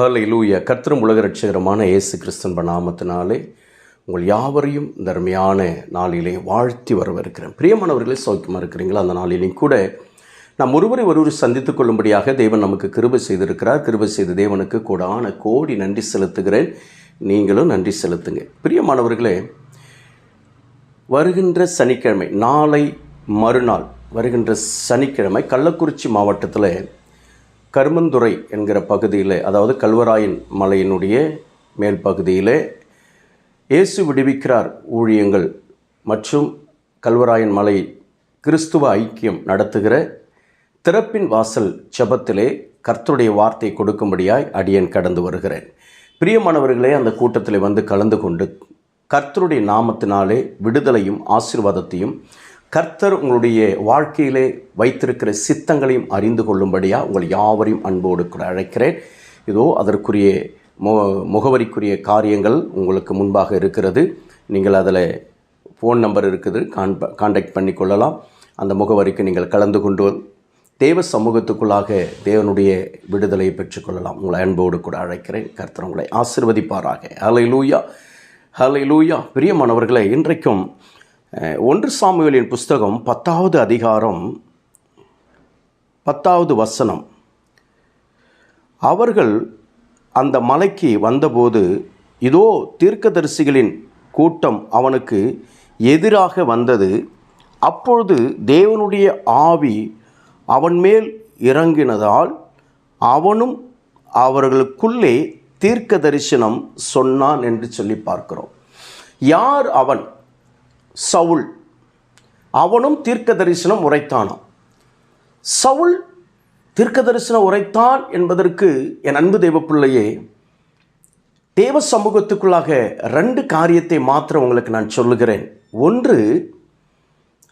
ஹalleluya கர்த்தரும் உலக ரட்சகரமான இயேசு கிறிஸ்தன் நாமத்தினாலே உங்கள் யாவரையும் தர்மையான நாளிலே வாழ்த்தி வரவிருக்கிறேன் பிரியமானவர்களே சௌக்கியமாக இருக்கிறீங்களா? அந்த நாளிலையும் கூட நாம் ஒருவரை ஒருவர் சந்தித்துக் கொள்ளும்படியாக தேவன் நமக்கு கிருபை செய்திருக்கிறார். கிருபை செய்த தேவனுக்கு கூடான கோடி நன்றி செலுத்துகிறேன். நீங்களும் நன்றி செலுத்துங்க. பிரியமானவர்களே வருகின்ற சனிக்கிழமை நாளை மறுநாள் வருகின்ற சனிக்கிழமை கள்ளக்குறிச்சி மாவட்டத்தில் கருமந்துறை என்கிற பகுதியில் அதாவது கல்வராயன் மலையினுடைய மேல் பகுதியிலே இயேசு விடுவிக்கிறார் ஊழியங்கள் மற்றும் கல்வராயன் மலை கிறிஸ்துவ ஐக்கியம் நடத்துகிற திறப்பின் வாசல் செபத்திலே கர்த்தருடைய வார்த்தை கொடுக்கும்படியாய் அடியன் கடந்து வருகிறேன். பிரியமானவர்களே அந்த கூட்டத்தில் வந்து கலந்து கொண்டு கர்த்தருடைய நாமத்தினாலே விடுதலையும் ஆசீர்வாதத்தையும் கர்த்தர் உங்களுடைய வாழ்க்கையிலே வைத்திருக்கிற சித்தங்களையும் அறிந்து கொள்ளும்படியாக உங்கள் யாவரையும் அன்போடு கூட அழைக்கிறேன். இதோ அதற்குரிய மு முகவரிக்குரிய காரியங்கள் உங்களுக்கு முன்பாக இருக்கிறது. நீங்கள் அதில் ஃபோன் நம்பர் இருக்குது கான்ப காண்டாக்ட் பண்ணி கொள்ளலாம். அந்த முகவரிக்கு நீங்கள் கலந்து கொண்டு தேவ சமூகத்துக்குள்ளாக தேவனுடைய விடுதலையை பெற்றுக்கொள்ளலாம் உங்களை அன்போடு கூட அழைக்கிறேன். கர்த்தர் உங்களை ஆசிர்வதிப்பாராக. ஹலை லூயா ஹலை லூயா பிரியமானவர்களை இன்றைக்கும் ஒன்று சாமுவேலின் புஸ்தகம் பத்தாவது அதிகாரம் பத்தாவது வசனம். அவர்கள் அந்த மலைக்கு வந்தபோது இதோ தீர்க்கதரிசிகளின் கூட்டம் அவனுக்கு எதிராக வந்தது. அப்பொழுது தேவனுடைய ஆவி அவன் மேல் இறங்கினதால் அவனும் அவர்களுக்குள்ளே தீர்க்க தரிசனம் சொன்னான் என்று சொல்லி பார்க்கிறோம். யார் அவன்? சவுல். அவனும் தீர்க்க தரிசனம் உரைத்தானாம். சவுல் தீர்க்க தரிசனம் உரைத்தான் என்பதற்கு என் அன்பு தேவ தேவ சமூகத்துக்குள்ளாக ரெண்டு காரியத்தை மாத்திரம் உங்களுக்கு நான் சொல்லுகிறேன். ஒன்று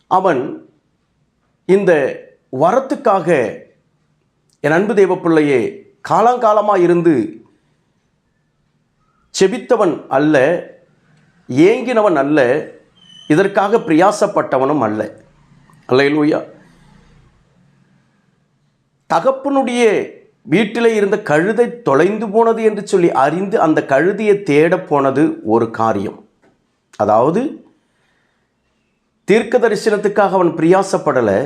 அவன் இந்த வரத்துக்காக என் அன்பு தேவ காலங்காலமாக இருந்து செபித்தவன் அல்ல ஏங்கினவன் அல்ல இதற்காக பிரியாசப்பட்டவனும் அல்ல. அல்லையிலூயா தகப்பனுடைய வீட்டிலே இருந்த கழுதை தொலைந்து போனது என்று சொல்லி அறிந்து அந்த கழுதையை தேடப் போனது ஒரு காரியம். அதாவது தீர்க்க தரிசனத்துக்காக அவன் பிரியாசப்படலை.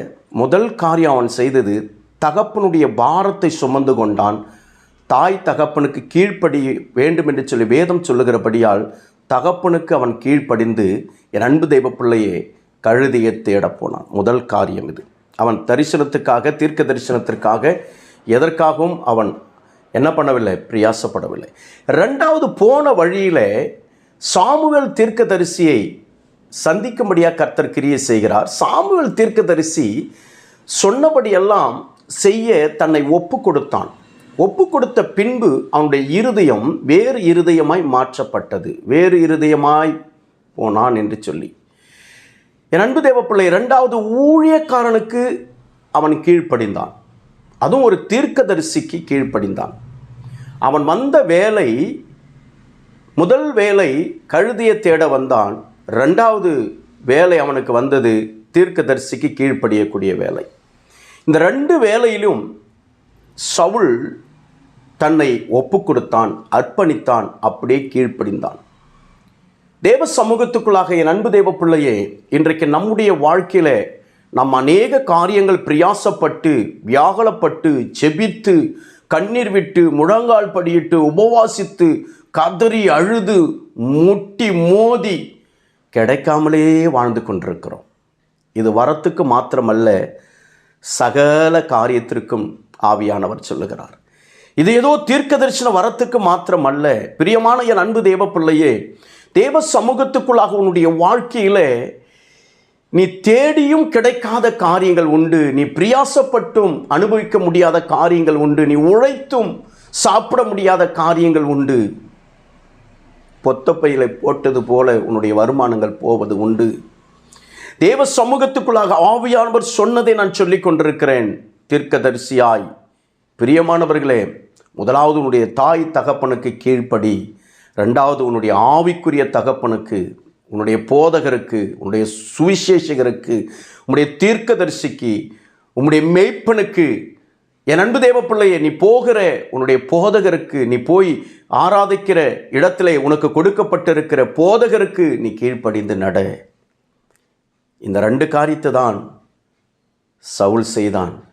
முதல் காரியம் அவன் செய்தது தகப்பனுடைய பாரத்தை சுமந்து கொண்டான். தாய் தகப்பனுக்கு கீழ்ப்படி வேண்டும் என்று சொல்லி வேதம் சொல்லுகிறபடியால் தகப்பனுக்கு அவன் கீழ்ப்படிந்து என் அன்பு தெய்வ பிள்ளையே கழுதையை தேடப் போனான். முதல் காரியம் இது. அவன் தரிசனத்துக்காக தீர்க்க தரிசனத்திற்காக எதற்காகவும் அவன் என்ன பண்ணவில்லை? பிரியாசப்படவில்லை. ரெண்டாவது போன வழியில் சாமுவேல் தீர்க்கதரிசியை சந்திக்கும்படியாக கர்த்தர் கிரியை செய்கிறார். சாமுவேல் தீர்க்கதரிசி சொன்னபடியெல்லாம் செய்ய தன்னை ஒப்பு கொடுத்தான். ஒப்பு கொடுத்த பின்பு அவனுடைய இருதயம் வேறு இருதயமாய் மாற்றப்பட்டது. வேறு இருதயமாய் போனான் என்று சொல்லி. என் அன்பு தேவப்பிள்ளை இரண்டாவது ஊழியக்காரனுக்கு அவன் கீழ்ப்படிந்தான். அதுவும் ஒரு தீர்க்கதரிசிக்கு கீழ்ப்படிந்தான். அவன் வந்த வேலை முதல் வேலை கழுதியை தேட வந்தான். ரெண்டாவது வேலை அவனுக்கு வந்தது தீர்க்கதரிசிக்கு கீழ்ப்படியக்கூடிய வேலை. இந்த ரெண்டு வேலையிலும் சவுல் தன்னை ஒப்பு கொடுத்தான் அர்ப்பணித்தான் அப்படியே கீழ்ப்படிந்தான். தேவ சமூகத்துக்குள்ளாக என் அன்பு தேவ பிள்ளையே இன்றைக்கு நம்முடைய வாழ்க்கையில் நாம் அநேக காரியங்கள் பிரியாசப்பட்டு வியாகுலப்பட்டு செபித்து கண்ணீர் விட்டு முழங்கால் படியிட்டு உபவாசித்து கதறி அழுது முட்டி மோதி கிடைக்காமலே வாழ்ந்து கொண்டிருக்கிறோம். இது வரத்துக்கு மாத்திரமல்ல சகல காரியத்திற்கும் ஆவியானவர் சொல்லுகிறார். இது ஏதோ தீர்க்க தரிசன வரத்துக்கு மாத்திரம் அல்ல பிரியமான என் அன்பு தேவ பிள்ளையே தேவ சமூகத்துக்குள்ளாக உன்னுடைய வாழ்க்கையில நீ தேடியும் கிடைக்காத காரியங்கள் உண்டு. நீ பிரியாசப்பட்டும் அனுபவிக்க முடியாத காரியங்கள் உண்டு. நீ உழைத்தும் சாப்பிட முடியாத காரியங்கள் உண்டு. பொத்தப்பையில போட்டது போல உன்னுடைய வருமானங்கள் போவது உண்டு. தேவ சமூகத்துக்குள்ளாக ஆவியானவர் சொன்னதை நான் சொல்லிக் கொண்டிருக்கிறேன் தீர்க்கதரிசியாய். பிரியமானவர்களே முதலாவது உன்னுடைய தாய் தகப்பனுக்கு கீழ்ப்படி ரெண்டாவது உன்னுடைய ஆவிக்குரிய தகப்பனுக்கு உன்னுடைய போதகருக்கு உன்னுடைய சுவிசேஷகருக்கு உன்னுடைய தீர்க்கதரிசிக்கு உன்னுடைய மெய்ப்பனுக்கு என் அன்பு தேவ பிள்ளையே நீ போகிற உன்னுடைய போதகருக்கு நீ போய் ஆராதிக்கிற இடத்துல உனக்கு கொடுக்கப்பட்டிருக்கிற போதகருக்கு நீ கீழ்ப்படிந்து நட. இந்த ரெண்டு காரியத்தை தான் சவுல் செய்தான்.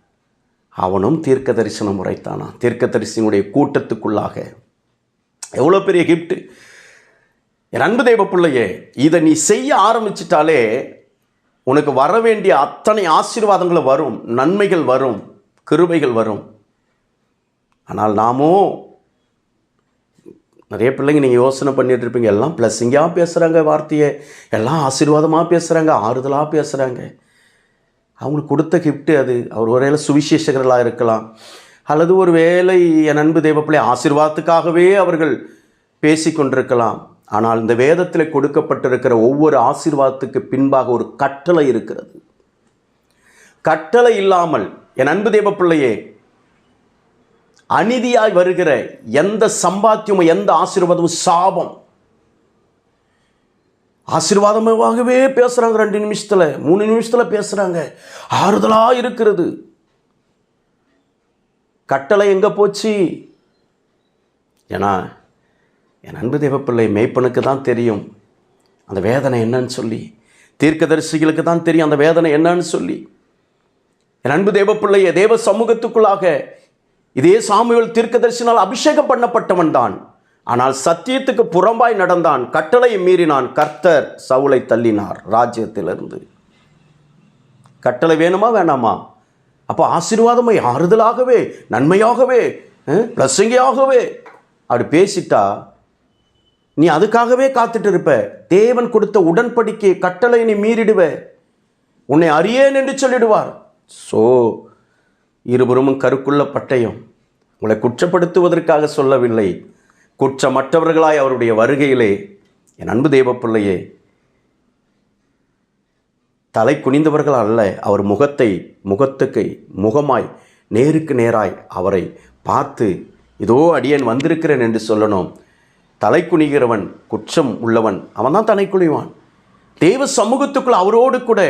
அவனும் தீர்க்க தரிசனம் உரைத்தானா? தீர்க்க தரிசனுடைய கூட்டத்துக்குள்ளாக. எவ்வளோ பெரிய கிஃப்ட் என் அன்பு தெய்வ பிள்ளையே இதை நீ செய்ய ஆரம்பிச்சிட்டாலே உனக்கு வர வேண்டிய அத்தனை ஆசீர்வாதங்களும் வரும் நன்மைகள் வரும் கிருபைகள் வரும். ஆனால் நாமோ நிறைய பிள்ளைங்க நீங்கள் யோசனை பண்ணிட்டு இருப்பீங்க எல்லாம் ப்ளஸ்ஸிங்காக பேசுகிறாங்க வார்த்தையை எல்லாம் ஆசீர்வாதமாக பேசுகிறாங்க ஆறுதலாக பேசுகிறாங்க அவங்களுக்கு கொடுத்த கிஃப்ட்டு அது. அவர் ஒருவேளை சுவிசேஷகர்களாக இருக்கலாம். அல்லது ஒரு வேளை என் அன்பு தேவப்பிள்ளை ஆசிர்வாதத்துக்காகவே அவர்கள் பேசி கொண்டிருக்கலாம். ஆனால் இந்த வேதத்தில் கொடுக்கப்பட்டிருக்கிற ஒவ்வொரு ஆசீர்வாதத்துக்கு பின்பாக ஒரு கட்டளை இருக்கிறது. கட்டளை இல்லாமல் என் அன்பு தேவப்பிள்ளையே அநீதியாய் வருகிற எந்த சம்பாத்தியமும் எந்த ஆசீர்வாதமும் சாபம் ஆசீர்வாதமாகவே பேசுகிறாங்க ரெண்டு நிமிஷத்தில் மூணு நிமிஷத்தில் பேசுகிறாங்க ஆறுதலாக இருக்கிறது. கட்டளை எங்கே போச்சு? ஏன்னா என் அன்பு தேவப்பிள்ளை மேய்ப்பனுக்கு தான் தெரியும். அந்த வேதனை என்னன்னு சொல்லி தீர்க்கதரிசிகளுக்கு தான் தெரியும் அந்த வேதனை என்னன்னு சொல்லி. என் அன்பு தேவப்பிள்ளைய தேவ சமூகத்துக்குள்ளாக இதே சாமுவேல் தீர்க்கதரிசினால் அபிஷேகம் பண்ணப்பட்டவன் தான். ஆனால் சத்தியத்துக்கு புறம்பாய் நடந்தான் கட்டளை மீறினான் கர்த்தர் சவுளை தள்ளினார் ராஜ்யத்திலிருந்து. கட்டளை வேணுமா வேணாமா? அப்போ ஆசீர்வாதமை ஆறுதலாகவே நன்மையாகவே பிளஸ்ஸிங்காகவே அப்படி பேசிட்டா நீ அதுக்காகவே காத்துட்டு இருப்ப. தேவன் கொடுத்த உடன்படிக்கை கட்டளை நீ மீறிடுவ. உன்னை அறியேன் என்று சொல்லிடுவார். ஸோ இருபுறமும் கருக்குள்ள பட்டயம். உங்களை குற்றப்படுத்துவதற்காக சொல்லவில்லை. குற்றமற்றவர்களாய் அவருடைய வருகையிலே என் அன்பு தேவப்பிள்ளையே தலை குனிந்தவர்கள் அல்ல அவர் முகத்தை முகத்துக்கு முகமாய் நேருக்கு நேராய் அவரை பார்த்து இதோ அடியன் வந்திருக்கிறேன் என்று சொல்லணும். தலை குனிகிறவன் குற்றம் உள்ளவன் அவன் தான் தலை குனிவான். தேவ சமூகத்துக்குள் அவரோடு கூட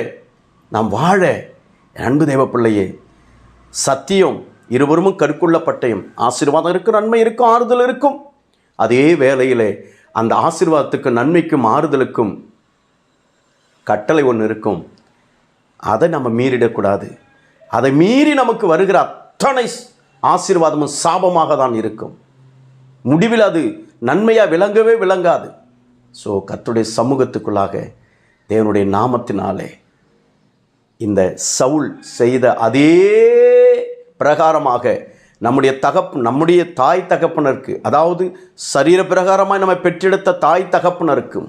நாம் வாழ என் அன்பு தேவப்பிள்ளையே சத்தியம் இருவரும் கருக்குள்ள பட்டயம் ஆசீர்வாதம் இருக்கும் நன்மை இருக்கும் ஆறுதல் இருக்கும். அதே வேளையிலே அந்த ஆசிர்வாதத்துக்கும் நன்மைக்கும் ஆறுதலுக்கும் கட்டளை ஒன்று இருக்கும். அதை நம்ம மீறிடக்கூடாது. அதை மீறி நமக்கு வருகிற அத்தனை ஆசீர்வாதமும் சாபமாக தான் இருக்கும். முடிவில் அது நன்மையாக விளங்கவே விளங்காது. ஸோ கத்துடைய சமூகத்துக்குள்ளாக தேவனுடைய நாமத்தினாலே இந்த சவுல் செய்த அதே பிரகாரமாக நம்முடைய தகப் நம்முடைய தாய் தகப்பனருக்கு அதாவது சரீர பிரகாரமாக நம்ம பெற்றெடுத்த தாய் தகப்பனருக்கும்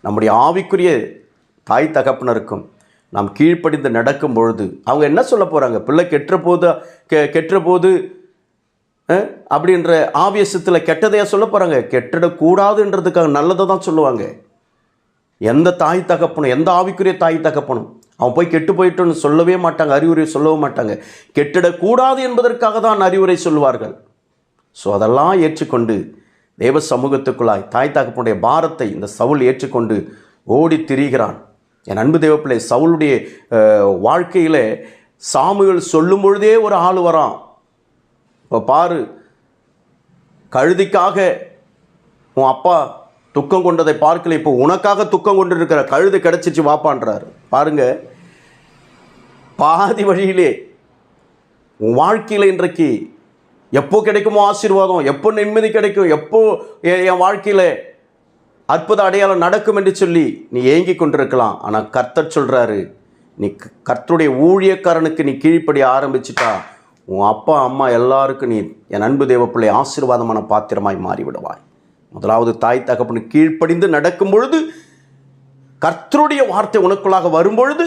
நம்முடைய ஆவிக்குரிய தாய் தகப்பனருக்கும் நாம் கீழ்ப்படிந்து நடக்கும் பொழுது அவங்க என்ன சொல்ல போகிறாங்க பிள்ளை கெட்டுற போது கெ கெட்டுற போது அப்படின்ற ஆவேசத்தில் கெட்டதையாக சொல்ல போகிறாங்க கெட்டிடக்கூடாதுன்றதுக்காக நல்லதை தான் சொல்லுவாங்க. எந்த தாய் தகப்பனும் எந்த ஆவிக்குரிய தாய் தகப்பனும் அவன் போய் கெட்டு போயிட்டோன்னு சொல்லவே மாட்டாங்க அறிவுரை சொல்லவும் மாட்டாங்க. கெட்டிடக்கூடாது என்பதற்காக தான் அறிவுரை சொல்லுவார்கள். ஸோ அதெல்லாம் ஏற்றுக்கொண்டு தேவ சமூகத்துக்குள்ளாய் தாய் தகப்பனுடைய பாரத்தை இந்த சவுல் ஏற்றுக்கொண்டு ஓடி திரிகிறான். என் அன்பு தேவப்பிள்ளை சவுளுடைய வாழ்க்கையில் சாமுகள் சொல்லும் பொழுதே ஒரு ஆள் வரான். இப்போ பாரு கழுதிக்காக உன் அப்பா துக்கம் கொண்டதை பார்க்கல இப்போ உனக்காக துக்கம் கொண்டு இருக்கிற கழுது கிடச்சிச்சு வாப்பான்றாரு. பாருங்கள் பாதி வழியிலே உன் வாழ்க்கையில் இன்றைக்கு எப்போ கிடைக்குமோ ஆசீர்வாதம் எப்போ நிம்மதி கிடைக்கும் எப்போ என் என் வாழ்க்கையில் அற்புத அடையாளம் நடக்கும் என்று சொல்லி நீ ஏங்கி கொண்டிருக்கலாம். ஆனால் கர்த்தர் சொல்கிறாரு நீ க- கர்த்தருடைய ஊழியக்காரனுக்கு நீ கீழ்ப்படி ஆரம்பிச்சிட்டா உன் அப்பா அம்மா எல்லாருக்கும் நீ என் அன்பு தேவப்பிள்ளை ஆசீர்வாதமான பாத்திரமாய் மாறிவிடுவாய். முதலாவது தாய் தகப்பனு கீழ்ப்படிந்து நடக்கும் பொழுது கர்த்தருடைய வார்த்தை உனக்குள்ளாக வரும்பொழுது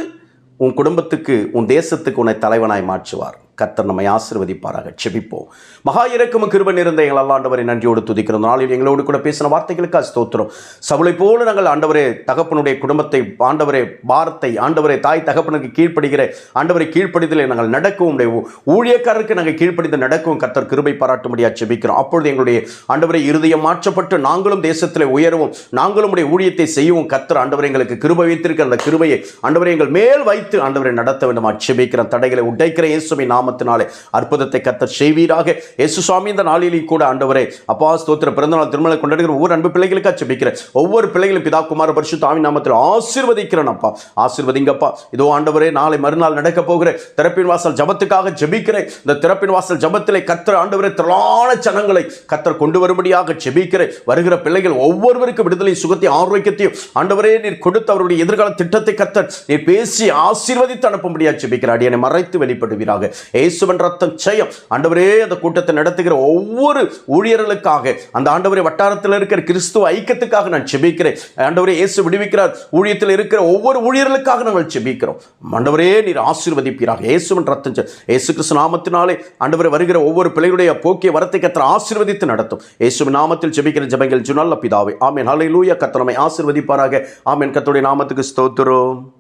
உன் குடும்பத்துக்கு உன் தேசத்துக்கு உன்னை தலைவனாய் மாற்றுவார். கத்தர் நம்மை ஆசீர்வதிப்பாராக. செபிப்போம். மகா இறக்கமும் கிருபன் இருந்த எங்கள் அல்ல ஆண்டவரை நன்றியோடு துதிக்கிறோம். நாளில் எங்களோடு கூட பேசின வார்த்தைகளுக்கு ஸ்தோத்திரம் சவுளை போல நாங்கள் ஆண்டவரே தகப்பனுடைய குடும்பத்தை ஆண்டவரே பாரத்தை ஆண்டவரே தாய் தகப்பனுக்கு கீழ்ப்படுகிற ஆண்டவரை கீழ்ப்படிதலை நாங்கள் நடக்கவும் உடைய ஊழியக்காரருக்கு நாங்கள் கீழ்ப்படிந்து நடக்கவும் கத்தர் கிருபை பாராட்டும்படியா செபிக்கிறோம். அப்பொழுது எங்களுடைய ஆண்டவரை இருதயம் மாற்றப்பட்டு நாங்களும் தேசத்தில் உயரவும் நாங்களும் உடைய ஊழியத்தை செய்யவும் கத்தர் ஆண்டவரை எங்களுக்கு கிருபை வைத்திருக்கிற அந்த கிருபையை ஆண்டவரை எங்கள் மேல் வைத்து ஆண்டவரை நடத்த வேண்டும்? செபிக்கிற தடைகளை உடைக்கிற இயேசுவை நாம் நாமத்தினாலே அற்புதத்தை கத்தர் செய்வீராக. இயேசு சுவாமி இந்த நாளிலே கூட ஆண்டவரே அப்பா ஸ்தோத்திர பிறந்தநாள் திருமலை கொண்டாடுகிற ஒவ்வொரு அன்பு பிள்ளைகளுக்காக செபிக்கிறேன் ஒவ்வொரு பிள்ளைகளும் பிதா குமார பரிசு தாமி நாமத்தில் ஆசீர்வதிக்கிறேன் அப்பா. ஆசீர்வதிங்கப்பா. இதோ ஆண்டவரே நாளை மறுநாள் நடக்க போகிற திறப்பின் வாசல் ஜபத்துக்காக ஜெபிக்கிறேன். இந்த திறப்பின் வாசல் ஜபத்திலே கத்தர் ஆண்டவரே திரளான ஜனங்களை கத்தர் கொண்டு வரும்படியாக ஜெபிக்கிறேன். வருகிற பிள்ளைகள் ஒவ்வொருவருக்கும் விடுதலை சுகத்தையும் ஆரோக்கியத்தையும் ஆண்டவரே நீர் கொடுத்து அவருடைய எதிர்கால திட்டத்தை கத்தர் நீர் பேசி ஆசீர்வதித்து அனுப்பும்படியாக ஜெபிக்கிறார் என்னை மறைத்து வெளிப்படுவீராக. இயேசுவன் ரத்தம் ஜெயம் ஆண்டவரே அந்த கூட்டத்தை நடத்துகிற ஒவ்வொரு ஊழியர்களுக்காக அந்த ஆண்டவரே வட்டாரத்தில் இருக்கிற கிறிஸ்துவ ஐக்கியத்துக்காக நான் ஜெபிக்கிறேன் ஆண்டவரே இயேசு விடுவிக்கிறார். ஊழியத்தில் இருக்கிற ஒவ்வொரு ஊழியர்களுக்காக நாங்கள் ஜெபிக்கிறோம் ஆண்டவரே நீர் ஆசீர்வதிப்பீராக. இயேசுவன் ரத்தம் இயேசு கிறிஸ்து நாமத்தினாலே ஆண்டவரே வருகிற ஒவ்வொரு பிள்ளைகளுடைய போக்கிய வரத்தை கத்திர ஆசீர்வதித்து நடத்தும். இயேசுவின் நாமத்தில் செபிக்கிற ஜபங்கள் ஜுனல்ல பிதாவே. ஆமேன். ஹalleluya. லூயா கத்தனமை ஆசீர்வதிப்பாராக. ஆமென். கத்துடைய நாமத்துக்கு ஸ்தோத்திரம்.